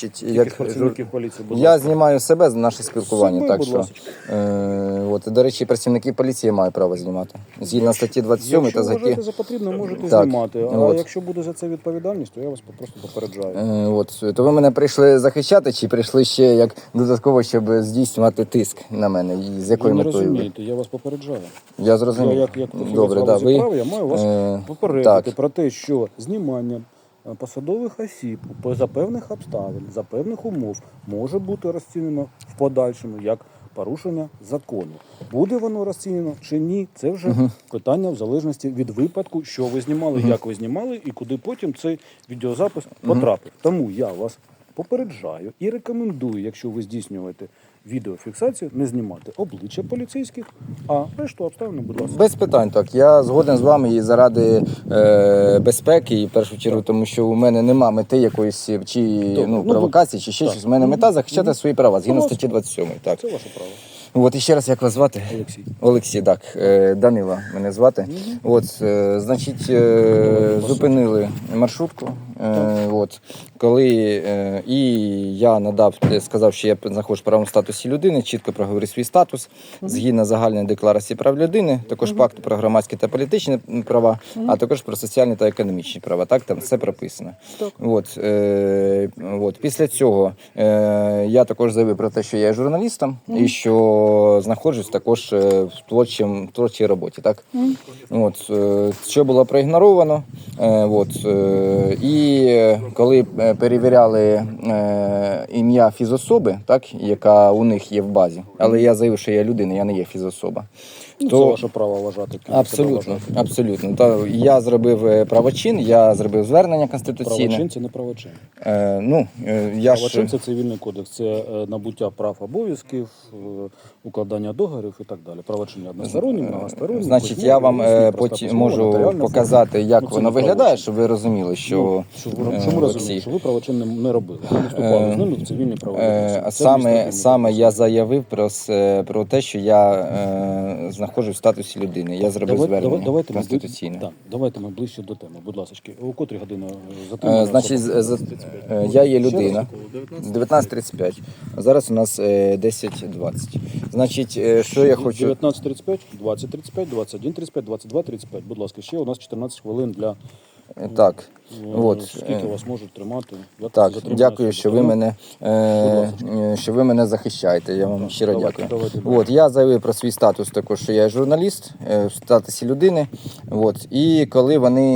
Значить, як я знімаю себе наше спілкування, Себе, так що е, от до речі, працівники поліції мають право знімати згідно статті 27 Якщо та ЗАКі. за потрібно, можете Так, знімати. А от. якщо буде за це відповідальність, то я вас просто попереджаю. Е, От то ви мене прийшли захищати, чи прийшли ще як додатково, щоб здійснювати тиск на мене? І з Ви якою не метою? ви? розумієте, я вас попереджаю. Я Я зрозумів. як, як Добре, да, ви права, я маю вас е, попередити так. про те, що знімання посадових осіб по- за певних обставин, за певних умов може бути розцінено в подальшому як порушення закону. Буде воно розцінено чи ні, це вже питання в залежності від випадку, що ви знімали, як ви знімали, і куди потім цей відеозапис потрапив. Тому я вас попереджаю і рекомендую, якщо ви здійснюєте відеофіксацію, не знімати обличчя поліцейських, а решту обставин, будь ласка. Без питань, так. Я згоден з вами і заради е, безпеки, і в першу чергу, тому що у мене нема мети якоїсь чи ну, ну, провокації, чи ще так. щось. У мене мета захищати свої права згідно статті 27. Так. Це ваше право. От і ще раз, як вас звати? Олексій. Олексій, так. Е, Данила мене звати. От, е, значить, е, зупинили маршрутку. Е, от, коли е, і я надав, сказав, що я знаходжусь в правому статусі людини, чітко проговорив свій статус згідно загальної декларації прав людини, також пакту про громадські та політичні права, а також про соціальні та економічні права. Так, там все прописано. От, е, от, після цього е, я також заявив про те, що я є журналістом і що знаходжусь також в творчим, творчій роботі. Так? От, е, що було проігноровано. Е, от, е, і коли е, перевіряли е, ім'я фізособи, так, яка у них є в базі, але я заявив, що я людина, я не є фізособа. Ну, То- Це ваше право вважати. Абсолютно, вважати. абсолютно. Та я зробив е, правочин, я зробив звернення конституційне. Правочин це не правочин. Е, ну, е, я ж Правочин це цивільний кодекс, це е, набуття прав обов'язків, е, укладання договорів і так далі. Правочинні односторонні, многосторонні. Е, значить, письмові, я вам е, потім можу показати, як Ну, воно виглядає, щоб ви розуміли, що Ну, ви, е, що ви правочин не, не робили. Ви вступали з ними в цивільні правові Е, відносини. а Це саме, саме я заявив про, про те, що я е, знаходжусь в статусі людини. Я зробив Давай- звернення давай- давайте ми бли- Так, давайте ми ближче до теми. Будь ласка, у котрій години Е, затримали? значить, з- з- е, я є людина. 19.35. А зараз у нас е, 10.20. Значить, е, що я хочу. 19.35, 20.35, 21.35, 22.35. Будь ласка, ще у нас 14 хвилин для Е, Так, е, от. скільки е, вас можуть тримати. Як Так, дякую, що ви мене е, е, що ви мене захищаєте. Я вам Так, щиро давайте, дякую. давайте. От я заявив про свій статус, також що я журналіст в статусі людини. От і коли вони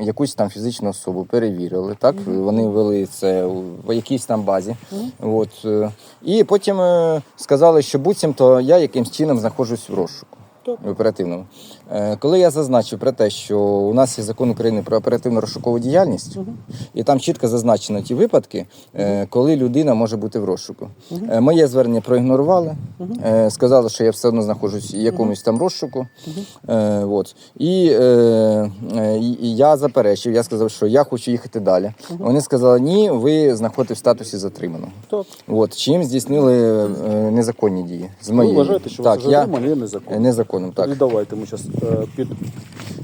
якусь там фізичну особу перевірили, так вони ввели це в якійсь там базі. От е, і потім сказали, що буцімто я якимсь чином знаходжусь в розшуку. Так. В оперативному. Е, Коли я зазначив про те, що у нас є закон України про оперативну розшукову діяльність, і там чітко зазначено ті випадки, е, коли людина може бути в розшуку. Е, Моє звернення проігнорували, е, сказали, що я все одно знаходжусь в якомусь там розшуку. Е, От. І, і- і я заперечив, я сказав, що я хочу їхати далі. Вони сказали, ні, ви знаходитесь в статусі затриманого. Так. От, чим здійснили е, незаконні дії. З Ви моєї. вважаєте, що так, я... затримання Незаконним, так. І давайте ми зараз під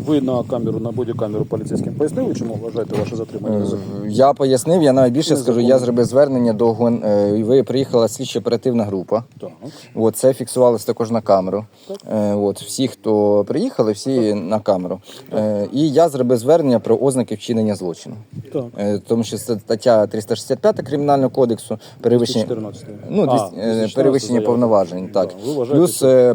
ви на камеру на бодікамеру поліцейським пояснили, чому вважаєте ваше затримання незаконним? Я пояснив, я навіть більше скажу, я зробив звернення до ГУН. е, Ви приїхала слідчо оперативна група. Так. От, це фіксувалось також на камеру. Е, от, всі, хто приїхали, всі на камеру. Е, і я зробив звернення про ознаки вчинення злочину. Так. Е, тому що це стаття 365 Кримінального кодексу, перевищення, 214. ну, А, 200, е, 214 перевищення повноважень. Так. Да, Плюс, е,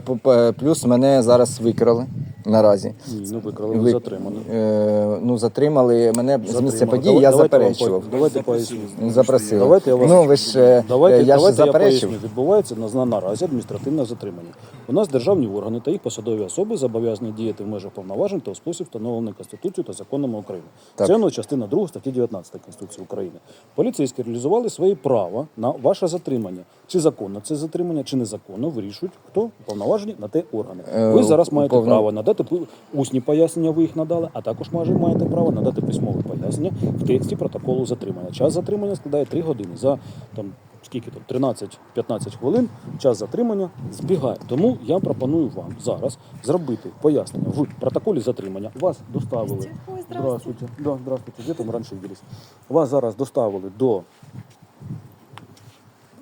плюс мене зараз викрали наразі. Ні, не викрали, ви затримані. Е, ну, затримали мене з місця Затримали. події, я давайте вам заперечував. по- Давайте поясню. Запросили. Давайте я вас Ну, ви ж, е, давайте, я ж давайте я заперечив. поясню. Відбувається на, на наразі адміністративне затримання. У нас державні органи та їх посадові особи зобов'язані діяти в межах повноважень та у спосіб встановлений Конституцією та законами України. Так. Це ну, частина 2 статті 19 Конституції України. Поліцейські реалізували свої права на ваше затримання. Чи законно це затримання, чи незаконно вирішують, хто уповноважені на те органи. Е, Ви зараз маєте уповнов- право надати усні пояснення, ви їх надали, а також маєте право надати письмове пояснення в тексті протоколу затримання. Час затримання складає 3 години. За там скільки там 13-15 хвилин час затримання збігає. Тому я пропоную вам зараз зробити пояснення в протоколі затримання. Вас доставили. Ой, здравствуйте. Здравствуйте. Да, здравствуйте. Где там раніше виделись? Вас зараз доставили до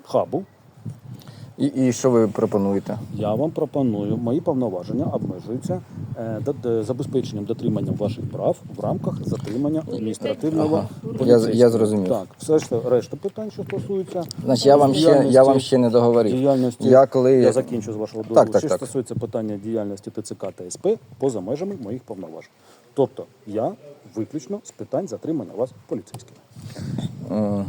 хабу. І, і що ви пропонуєте? Я вам пропоную, мої повноваження обмежуються е, до- до- забезпеченням дотриманням ваших прав в рамках затримання адміністративного Ага. поліцейського. Я- я зрозумів. Так, все ж решта питань, що стосуються Значить, я вам ще я вам ще не договорив. діяльності. Я коли я закінчу з вашого дозволу. Так, так, що так. стосується питання діяльності ТЦК та СП поза межами моїх повноважень. Тобто я виключно з питань затримання вас поліцейським. Е,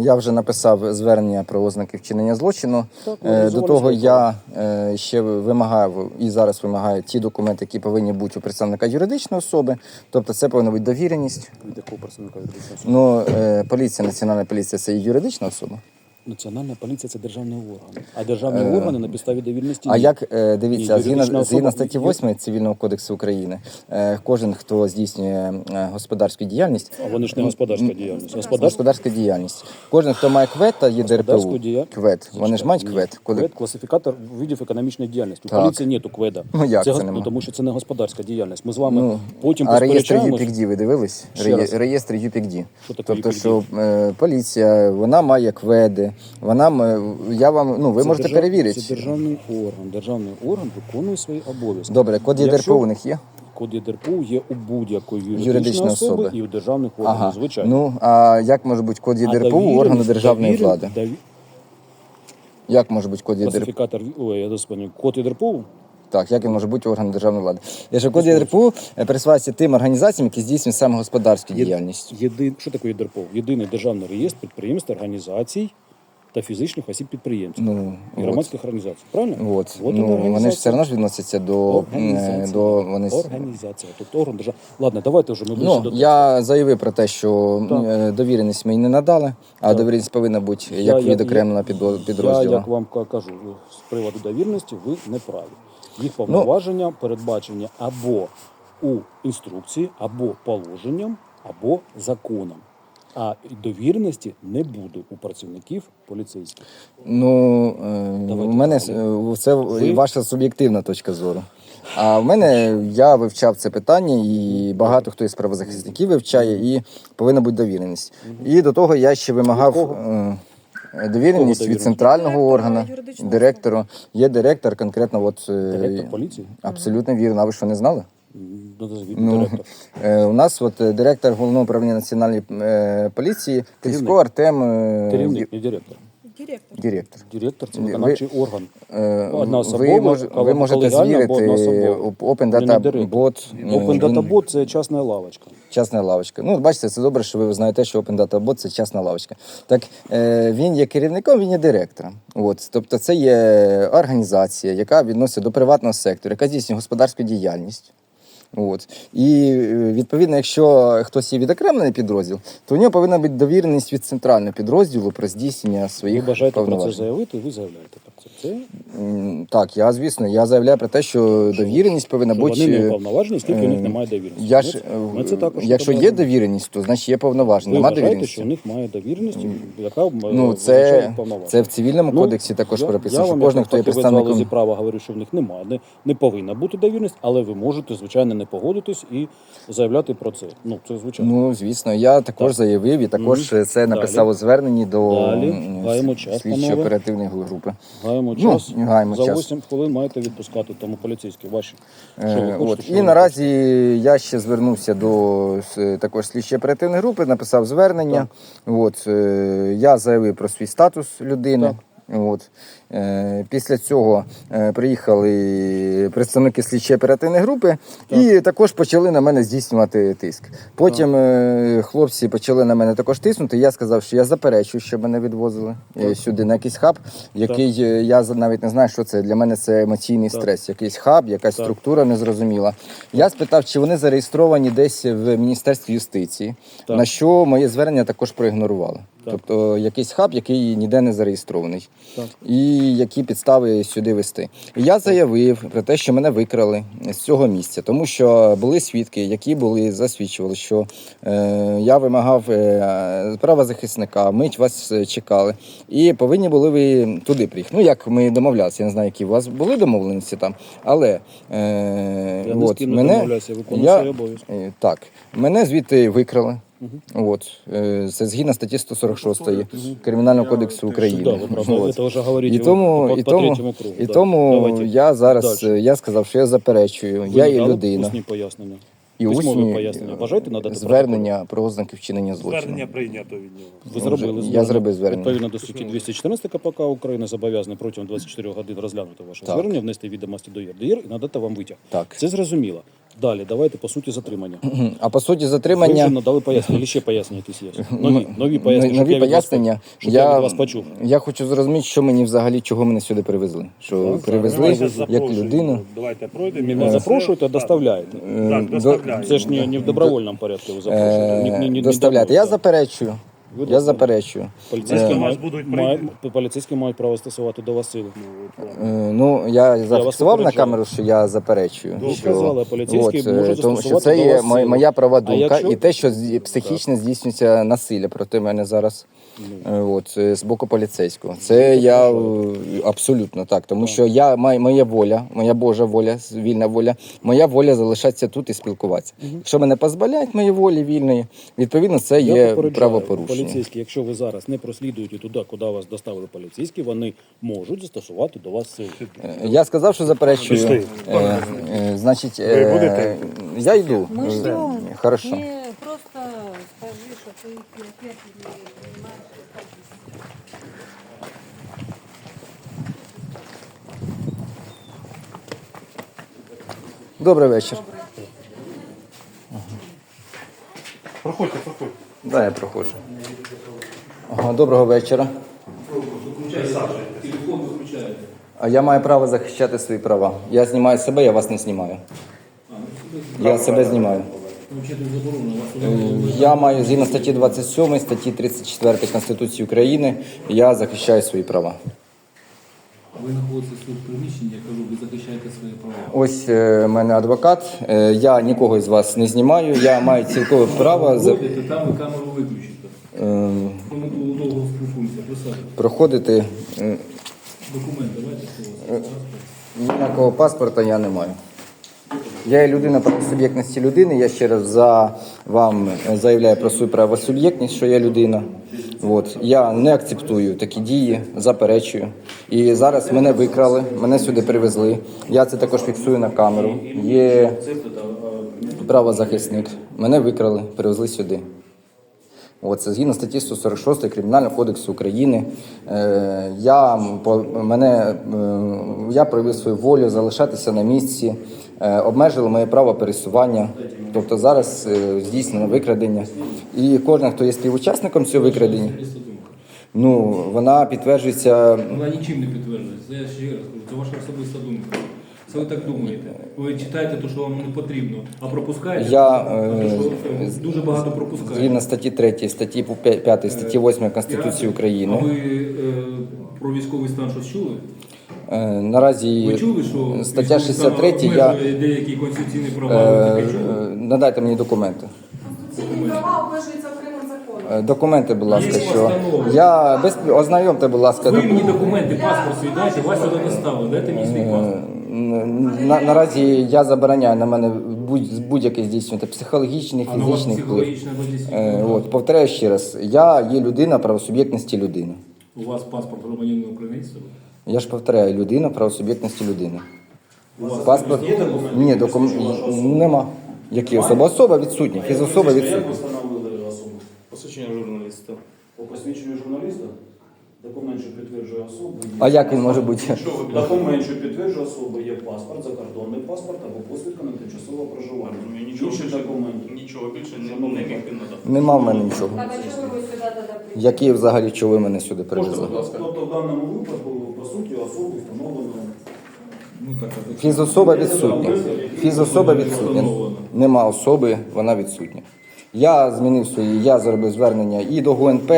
Я вже написав звернення про ознаки вчинення злочину. Так, Е, До того я е, ще вимагав і зараз вимагаю ті документи, які повинні бути у представника юридичної особи. Тобто це повинна бути довіреність. Від якого представника юридичної особи? Ну, е, поліція, національна поліція це і юридична особа. Національна поліція це державний орган. А державні органи на підставі довірності. А ні. як е, дивіться, згідно, згідно статті 8 Цивільного кодексу України, е, кожен, хто здійснює е, господарську діяльність, А вони ж не господарська діяльність. Господарська господарська діяльність, кожен, хто має квет та є ДРПУ, дія- квет, вони ж мають квет. Коли... Квед класифікатор видів економічної діяльності. У поліції нету кведа. Ну, як це нема? ну, тому що це не господарська діяльність. Ми з вами Ну, потім а реєстр посперечаємось. Ви дивились? Реєстр таке Тобто, що е, поліція, вона має кведи, вона м- я вам, ну ви Це можете держав- перевірити. Це державний орган. Державний орган виконує свої обов'язки. Добре, код Якщо- ЄДРПУ у них є? Код ЄДРПУ є у будь-якої юридичної, особи, особи. і у державних органів, Ага. звичайно. Ну а як може бути код ЄДРПУ у органу державної довірен- влади? дові- Як може бути код ЄДРПУ? Класифікатор, ой, я дозвоню, код ЄДРПУ Так, як він може бути органом державної влади? Якщо код ЄДРПУ е, присвається тим організаціям, які здійснюють саме господарську Є- діяльність. Єдин, що таке ЄДРПО? Єдиний державний реєстр підприємств, організацій та фізичних осіб підприємців Ну, і от. громадських організацій. Правильно? От. От Ну, вони ж все одно ж відносяться до, м, Організація. до вони Організація. Тобто орган держав. Ладно, давайте вже ми Ну, до я заявив про те, що Так. е, довіреність ми не надали, а Так. довіреність повинна бути Я- як я- відокремлена підо- Я, як вам кажу, з приводу довірності ви не праві. Ну, Їх повноваження передбачені або у інструкції, або положенням, або законом. А довіреності не буде у працівників поліцейських. Ну, е, Давайте у мене е, це Ви- ваша суб'єктивна точка зору. А в мене я вивчав це питання, і багато хто із правозахисників вивчає, і повинна бути довіреність. І до того я ще вимагав. Е, Довіреність від центрального органу, директору. Є директор, конкретно, от е, Директор поліції? абсолютно вірно. А ви що не знали? Ну, Ну. Е, у нас от е, директор головного управління національної е, поліції Тисько Артем е, Керівник, не директор. Директор. Директор. Директор це виконавчий орган. Е, ви, мож, ви можете звірити одноособовий. Open Data. Bot. е, Open Data Bot – це частна лавочка. Частна лавочка. Ну, бачите, це добре, що ви знаєте, що Open Data Bot – це частна лавочка. Так е, він є керівником, він є директором. От, тобто це є організація, яка відноситься до приватного сектору, яка здійснює господарську діяльність. От. І е, відповідно, якщо хтось є відокремлений підрозділ, то у нього повинна бути довіреність від центрального підрозділу про здійснення своїх. Ви бажаєте про це заявити, ви заявляєте про це. Це Так, я звісно, я заявляю про те, що довіреність повинна що бути. вони не уповноважені, скільки у них е, немає довіреності. Я ж, Ми- це також якщо є довіреність, то значить є повноваження. Нема довіреності. що у них має довіреність, яка Ну, це, це в цивільному Ну, кодексі також я- прописано, я що кожен, хто є представником. права, говорю, що в них немає, не, не повинна бути довіреність, але ви можете, звичайно, не погодитись і заявляти про це. Ну, це звичайно. Ну, звісно, я також Так. заявив і також Мгм. це написав у зверненні до час, слідчої оперативної групи. Гаємо Ну, час. гаємо За час. 8 хвилин маєте відпускати, тому поліцейські ваші. Що ви Е, хочете, От. що І ви наразі я ще звернувся до також слідчої оперативної групи, написав звернення. От. е, Я заявив про свій статус людини. Так. От. Е, Після цього е, приїхали представники слідчої оперативної групи і також почали на мене здійснювати тиск. Потім е, хлопці почали на мене також тиснути. Я сказав, що я заперечую, що мене відвозили е, сюди на якийсь хаб, який е, я навіть не знаю, що це. Для мене це емоційний Так. стрес. Якийсь хаб, якась Так. структура незрозуміла. Я спитав, чи вони зареєстровані десь в Міністерстві юстиції, Так. на що моє звернення також проігнорували. Так. Тобто якийсь хаб, який ніде не зареєстрований, Так. і які підстави сюди вести. І я заявив про те, що мене викрали з цього місця, тому що були свідки, які були засвідчували, що е, я вимагав е, правозахисника, мить вас е, чекали, і повинні були ви туди приїхати. Ну як ми домовлялися, я не знаю, які у вас були домовленості там, але е, Я з от, ким не мене домовляюся, я я- обов'язки. Е, Так, мене звідти викрали. От. Е, Це згідно статті 146 Кримінального кодексу України. От. І тому, по, і тому, кругу. і да. тому я зараз е, я сказав, що я заперечую. Ви я є людина. Усні пояснення. І усні пояснення. Бажаєте надати звернення про ознаки вчинення злочину. Звернення прийнято від нього. Ви зробили Я зробив звернення. Відповідно до статті 214 КПК України зобов'язаний протягом 24 годин розглянути ваше Так. звернення, внести відомості до ЄРДР і надати вам витяг. Так. Це зрозуміло. Далі, давайте по суті затримання. А по суті, Ви вже затримання. надали пояснення, ще пояснення якісь є? Нові, нові пояснення, щоб Нові я від вас щоб я Я, від вас почув. я хочу зрозуміти, що мені взагалі, чого мене сюди привезли. Що привезли Давайте як людину. Давайте пройдемо. і Не запрошуєте, а доставляєте. Так, до- доставляємо. Це ж не, не в добровольному порядку ви запрошуєте. Ні- ні- ні- Е, доставляти. Я заперечую. Я заперечую. Поліцейські Е, мають, будуть мають, поліцейські мають право стосувати до вас сили. Е, Ну, я зафіксував на попереджаю. камеру, що я заперечую. Ви що, сказали, поліцейські от, е, можуть тому що застосувати це до є вас моя, моя права А думка якщо- і те, що зі- психічно здійснюється насилля проти мене зараз. Е, От, е, з боку поліцейського. Це я е, абсолютно так. Тому що я моя воля, моя Божа воля, вільна воля, моя воля залишатися тут і спілкуватися. Якщо мене позбавляють моєї волі вільної, відповідно, це Я є правопорушення. Поліцейські, якщо ви зараз не прослідуєте туди, куди вас доставили поліцейські, вони можуть застосувати до вас силу. Я сказав, що заперечую. Значить, Ви будете? я йду. Хорошо. Скажи, что ты опять не понимаешь. что так Добрий вечір. Проходьте, проходьте. Да, я проходжу. Ага, доброго вечора. А я маю право захищати свої права. Я знімаю себе, я вас не знімаю. Я себе знімаю. Е, Я маю згідно статті 27, статті 34 Конституції України, я захищаю свої права. Ви знаходитесь тут в приміщенні, я кажу, ви захищаєте свої права. Ось е, мене адвокат. Е, Я нікого з вас не знімаю. Я маю цілкове право за, Виходите, там ви камеру виключите. е, Ми тут довго спілкуємося, проходити. е, Документ давайте, що у вас. Ніякого паспорта я не маю. Я є людина правосуб'єктності людини. Я ще раз за вам заявляю про свою правосуб'єктність, що я людина. От. Я не акцептую такі дії, заперечую. І зараз мене викрали, мене сюди привезли. Я це також фіксую на камеру. Є правозахисник. Мене викрали, привезли сюди. От, це згідно статті 146 Кримінального кодексу України. Е, я, по, мене, е, я проявив свою волю залишатися на місці, е, обмежили моє право пересування. Тобто зараз е, здійснено викрадення. І кожен, хто є співучасником цього викрадення, ну, вона підтверджується Вона нічим не підтверджується. Це я ще раз кажу, це ваша особиста думка. Це ви так думаєте. Ви читаєте те, що вам не потрібно, а пропускаєте. Я, те, що, е, е, дуже багато пропускаєте. згідно статті 3, статті 5, статті 8 Конституції А України. ви е, про військовий стан щось чули? Е, Наразі Ви чули, що стаття 63 я деякі конституційні права? Е, таке чули? е, Надайте мені документи. Конституційні права обмежуються окремим законом. Е, Документи, будь ласка, Є що постанова. я без ознайомте, будь ласка, Ви мені документи, паспорт свій дайте, вас сюди не ставили. Дайте мені свій паспорт. на, наразі я забороняю на мене будь, будь-яке здійснювати психологічний, А на вас фізичний вплив. психологічна. Е, От, повторяю ще раз, я є людина правосуб'єктності людини. У вас паспорт громадянина України? Я ж повторяю, людина правосуб'єктності людини. Паспорт є документи? ні, докум... нема. Які особа? Особа відсутня, фізособа відсутня. Як встановили особу? Посвідчення журналіста. По посвідченню журналіста? Документ, що підтверджує особу. є- А як він може бути? Документ, що підтверджує особу, є паспорт, закордонний паспорт або посвідка на тимчасове проживання. Ну, і нічого більше- документи. Нічого більше не, не міг він надати. Нема в мене нічого. Так, а чого ви сюди тоді? Які взагалі чого ви мене сюди привезли? Тобто в даному випадку, по суті, особу встановлено. Ну, Фізособа відсутня. Фізособа відсутня. Нема особи, вона відсутня. Я змінив свої, я зробив звернення і до ГУНП,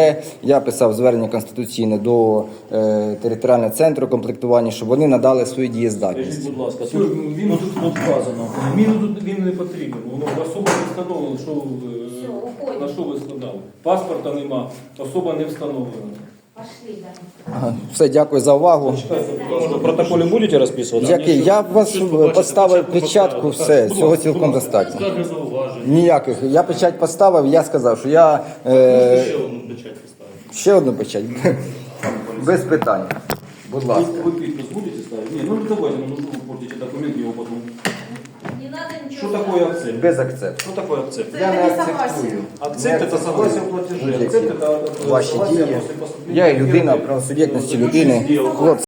я писав звернення конституційне до е, територіального центру комплектування, щоб вони надали свою дієздатність. Скажіть, будь ласка, тут, він тут, вказано. Він тут він не потрібен. Воно особа не встановлена, що ви- Все, на що ви складали. Паспорта нема, особа не встановлена. Все, дякую за увагу. В протоколі будете розписувати? Який? Я вас поставив печатку, все, цього цілком достатньо. Скарги. Ніяких. Я печать поставив, я сказав, що я е, Ще одну печать поставити. ще одну печать. Без питань. Будь ласка. Вы подпись будете ставить? Не, ну давайте, ну вы Что ничего. такое акцепт? Без акцепту. Что такое акцепт? Я не Это не согласие. акцептую. Акцепт Не это согласие в платеже. Будь-які Акцепт это э, Ваші согласие дії. после поступления Я і людина, первой- правосуб'єктності людини. Хлопці.